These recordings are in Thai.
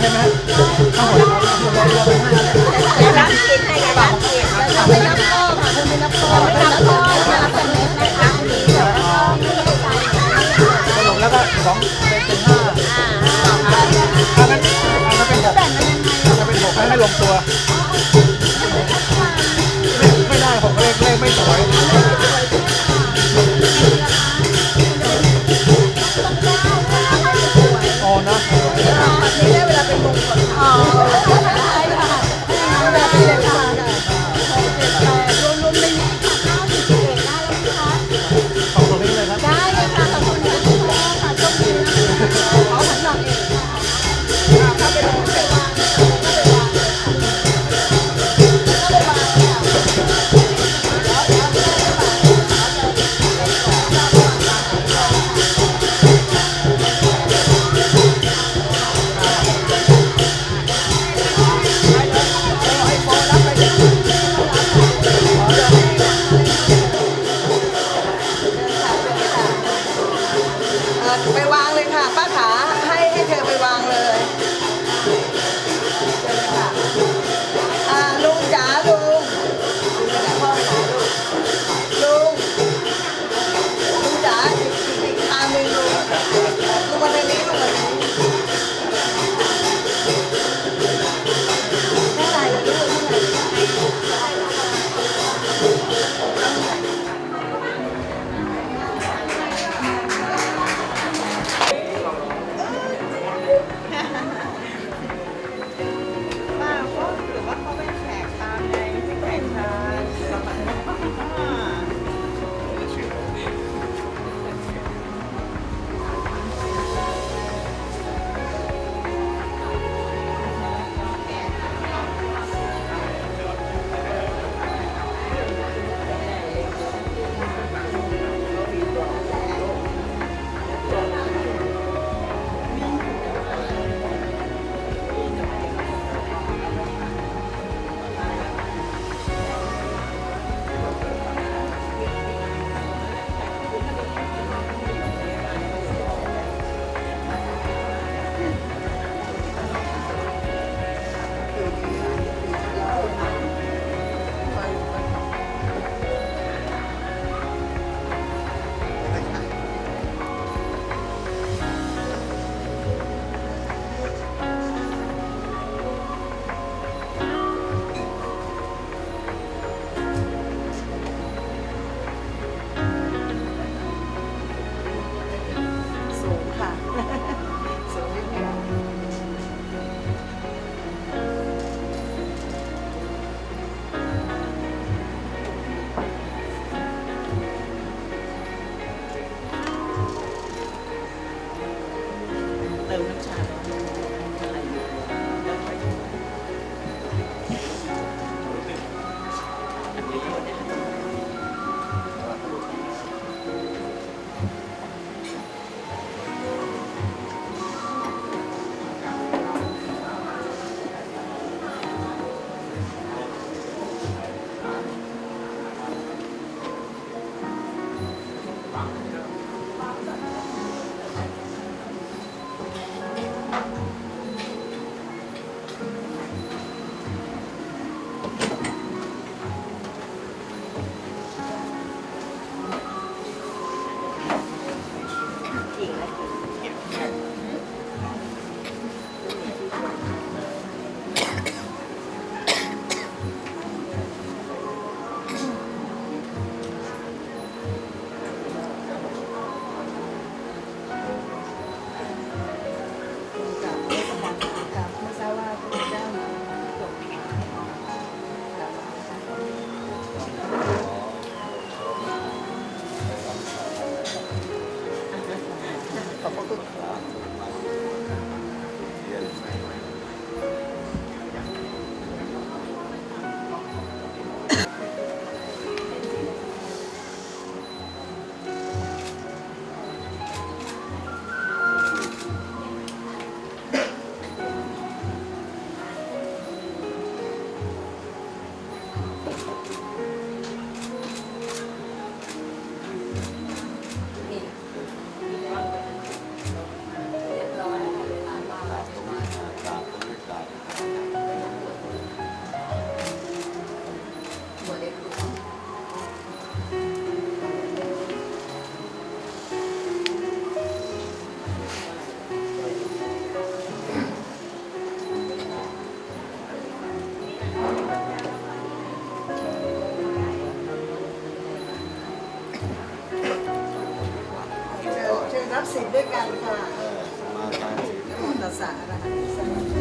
ใช่ไหมข้าวหอยร้อนร้อนร้อนร้อน รับสินด้วยกันค่ะเออาตาสินมัสสะนะคะ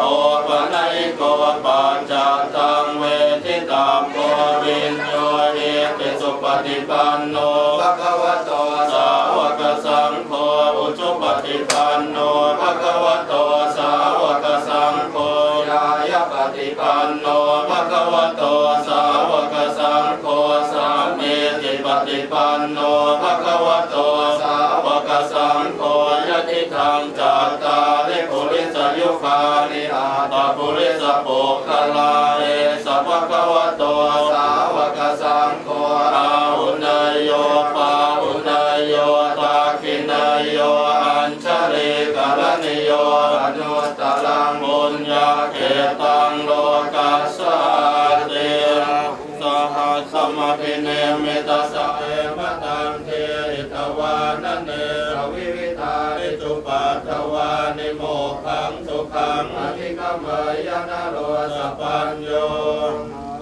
โอปะไนโกปัจจังเวทิตามโกวินโยเอติสุปฏิปันโนภะคะวะโต มยนาโรสปัญโย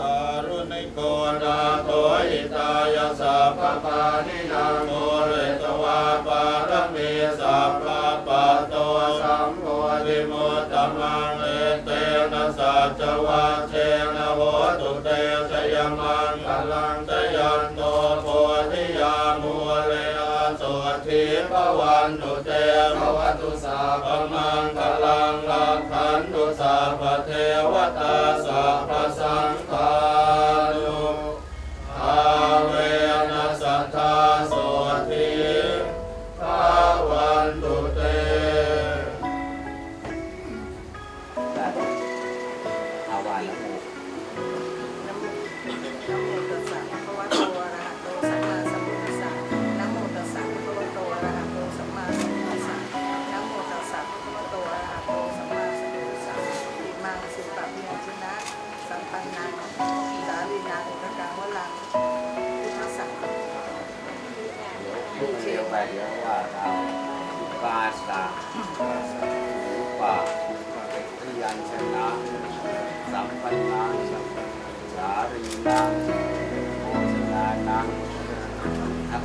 การุณิโกนาโตอิตายสัพพานินามุเรตวาปารมีสัพพปะตัวสัมโพธิมุตมังเอเตนะสัจวะเทนะโหตุเตชยมังกลังชยันโตโพธิยามุเรอสุทิพวันตุเตภวตุสาพมังกลัง สัพเทวตาสัพสังฆานุอาเวนัสทาสุทิภาวันตุเตภาวันตุ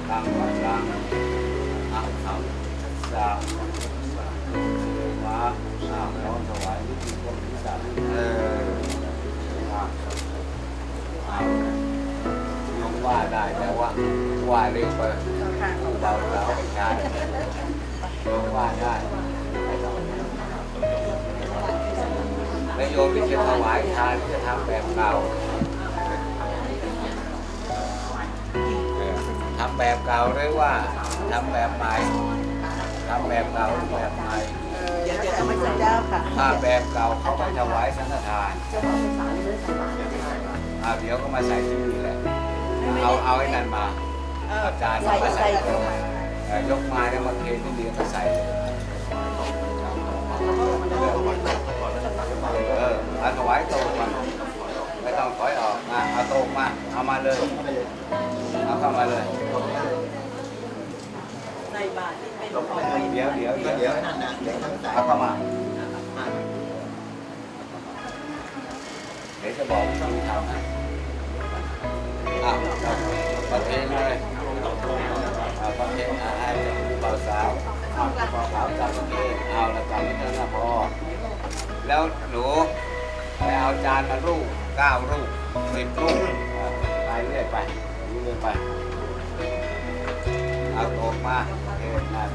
ทักกังวัลังอักขังสาเสมาอ้าวน้อมถวายนิติพลพิสันเอออะเอาลงว่าได้แต่ว่าว่าเร็วไปเราเราใช่ว่าได้แล้วโยมที่จะถวายทานจะทำแบบเก่า ทำแบบเก่าหรือว่าทำแบบใหม่ทำแบบเก่าหรือแบบใหม่เดี๋ยวจะไม่เจ้าค่ะถ้าแบบเก่าเขาไม่ถวายสังฆทานอ่าเดี๋ยวก็มาใส่ที่นี่แหละเอาเอาไอ้นั่นมาเอาจานมาใส่เอ่อยกมาแล้วมาเทที่เดียวก็ใส่เลยเออเอาถวายโตรงมาไม่ต้องถอยออกมาเอาโตรงมาเอามาเลย เข้ามาเลยในบาทที่เป็นของเดี๋ยวเดี๋ยวเดี๋ยวเดี๋ยวเอาเข้ามาเดี๋ยวจะบอกวิธีทำให้อะประเทศเลยอะประเทศอะให้บ่าวสาวอะบ่าวสาวจำประเทศเอาละจำไม่เท่านั้นพอแล้วหนูไปเอาจานมาลูกเก้าลูกสิบลูกไปเรื่อยไป เรื่อยไป เอาตกมาเทศนั่น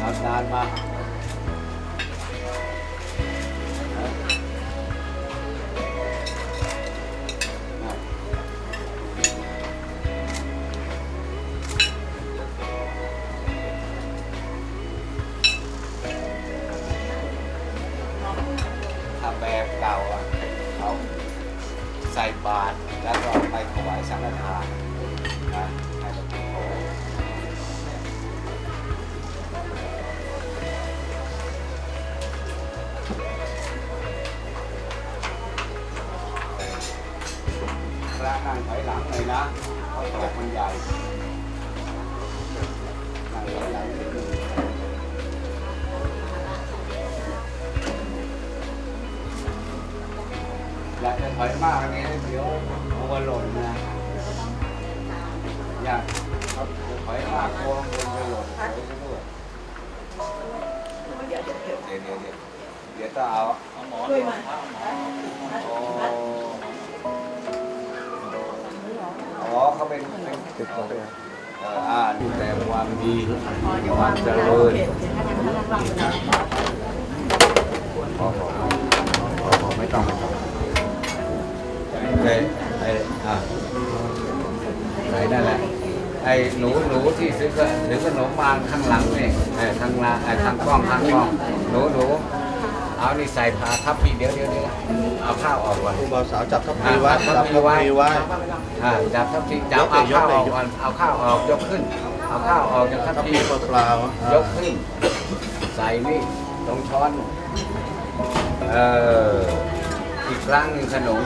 เอาจานมา มากอันนี้เดี๋ยวหัวหล่นนะอยากถอยมากกลัวบนจะหล่นถอยไปด้วยเดี๋ยวเดี๋ยวเดี๋ยวเดี๋ยวเดี๋ยวต้องเอาด้วยมาอ้อ๋อเขาเป็นเป็นติดต่อไปเอออ่าดูแต่ความดีความเจริญพอพอพอพอไม่ต้อง หนูหนูที่ซื้อก็ถือขนมมาข้างหลังนี่ไอ้ข้างหล่างไอ้ข้างกล้องข้างกล้องหนูหนูเอานี่ใส่ผ้าทับพีเดี๋ยวเดี๋ยวเดี๋ยวเอาข้าวออกก่อนผู้บ่าวสาวจับทัพพีไว้อะจับทัทัพพพีพีไว้ไว้ อ่าจับทับพีจับเอาข้าวออกก่อนเอาข้าวออกยกขึ้น เอาข้าวออกจากทับทัพพีพีเปล่าๆยกขึ้น ใส่นี่ตรงช้อน เอออีกครั้งหนึ่งขนม